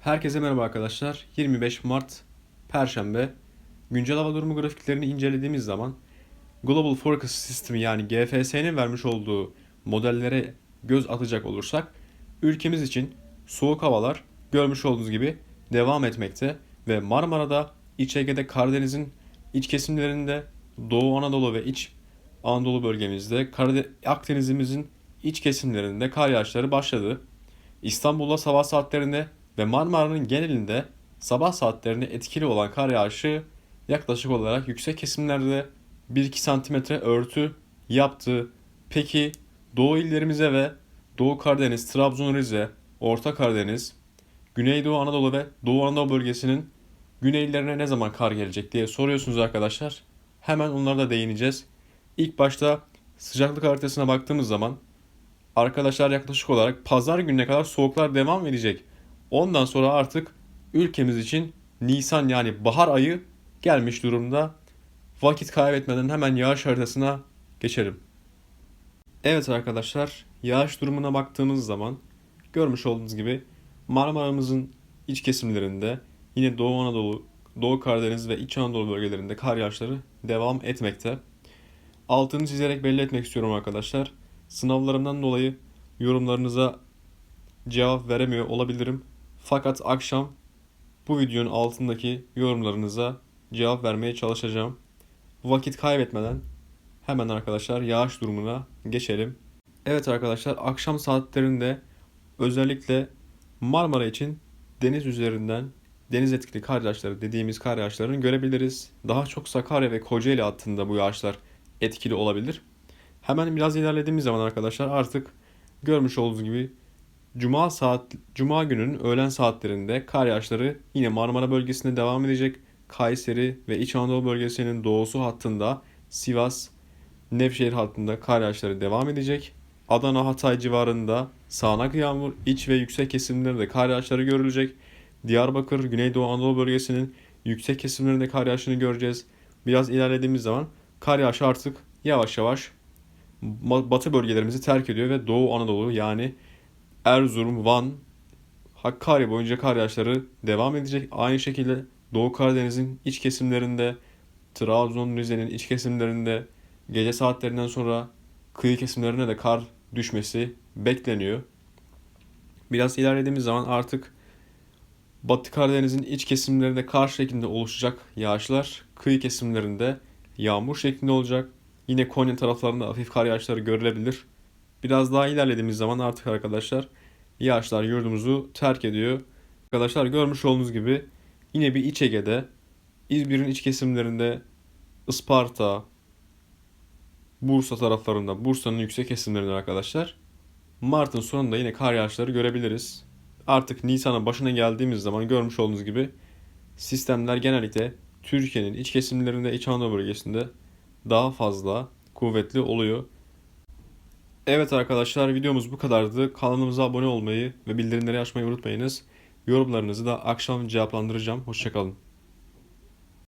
Herkese merhaba arkadaşlar. 25 Mart Perşembe. Güncel hava durumu grafiklerini incelediğimiz zaman Global Forecast System yani GFS'nin vermiş olduğu modellere göz atacak olursak ülkemiz için soğuk havalar görmüş olduğunuz gibi devam etmekte ve Marmara'da, İç Ege'de, Karadeniz'in iç kesimlerinde, Doğu Anadolu ve İç Anadolu bölgemizde, Akdeniz'imizin iç kesimlerinde kar yağışları başladı. İstanbul'da sabah saatlerinde ve Marmara'nın genelinde sabah saatlerinde etkili olan kar yağışı yaklaşık olarak yüksek kesimlerde 1-2 santimetre örtü yaptı. Peki Doğu illerimize ve Doğu Karadeniz, Trabzon, Rize, Orta Karadeniz, Güneydoğu Anadolu ve Doğu Anadolu bölgesinin güneylerine ne zaman kar gelecek diye soruyorsunuz arkadaşlar. Hemen onlara da değineceğiz. İlk başta sıcaklık haritasına baktığımız zaman arkadaşlar yaklaşık olarak pazar gününe kadar soğuklar devam edecek. Ondan sonra artık ülkemiz için Nisan yani bahar ayı gelmiş durumda. Vakit kaybetmeden hemen yağış haritasına geçelim. Evet arkadaşlar, yağış durumuna baktığımız zaman görmüş olduğunuz gibi Marmara'mızın iç kesimlerinde yine Doğu Anadolu, Doğu Karadeniz ve İç Anadolu bölgelerinde kar yağışları devam etmekte. Altını çizerek belli etmek istiyorum arkadaşlar. Sınavlarımdan dolayı yorumlarınıza cevap veremiyor olabilirim. Fakat akşam bu videonun altındaki yorumlarınıza cevap vermeye çalışacağım. Vakit kaybetmeden hemen arkadaşlar yağış durumuna geçelim. Evet arkadaşlar akşam saatlerinde özellikle Marmara için deniz üzerinden deniz etkili kar yağışları dediğimiz kar yağışlarını görebiliriz. Daha çok Sakarya ve Kocaeli hattında bu yağışlar etkili olabilir. Hemen biraz ilerlediğimiz zaman arkadaşlar artık görmüş olduğunuz gibi Cuma saat Cuma gününün öğlen saatlerinde kar yağışları yine Marmara bölgesinde devam edecek. Kayseri ve İç Anadolu bölgesinin doğusu hattında Sivas, Nevşehir hattında kar yağışları devam edecek. Adana, Hatay civarında sağanak yağmur, iç ve yüksek kesimlerde kar yağışları görülecek. Diyarbakır, Güneydoğu Anadolu bölgesinin yüksek kesimlerinde kar yağışını göreceğiz. Biraz ilerlediğimiz zaman kar yağışı artık yavaş yavaş batı bölgelerimizi terk ediyor ve Doğu Anadolu yani Erzurum, Van, Hakkari boyunca kar yağışları devam edecek. Aynı şekilde Doğu Karadeniz'in iç kesimlerinde, Trabzon, Rize'nin iç kesimlerinde gece saatlerinden sonra kıyı kesimlerine de kar düşmesi bekleniyor. Biraz ilerlediğimiz zaman artık Batı Karadeniz'in iç kesimlerinde kar şeklinde oluşacak yağışlar kıyı kesimlerinde yağmur şeklinde olacak. Yine Konya taraflarında hafif kar yağışları görülebilir. Biraz daha ilerlediğimiz zaman artık arkadaşlar yağışlar yurdumuzu terk ediyor. Arkadaşlar görmüş olduğunuz gibi yine bir İç Ege'de İzmir'in iç kesimlerinde Isparta, Bursa taraflarında, Bursa'nın yüksek kesimlerinde arkadaşlar Mart'ın sonunda yine kar yağışları görebiliriz. Artık Nisan'ın başına geldiğimiz zaman görmüş olduğunuz gibi sistemler genellikle Türkiye'nin iç kesimlerinde, İç Anadolu bölgesinde daha fazla kuvvetli oluyor. Evet arkadaşlar videomuz bu kadardı. Kanalımıza abone olmayı ve bildirimleri açmayı unutmayınız. Yorumlarınızı da akşam cevaplandıracağım. Hoşçakalın.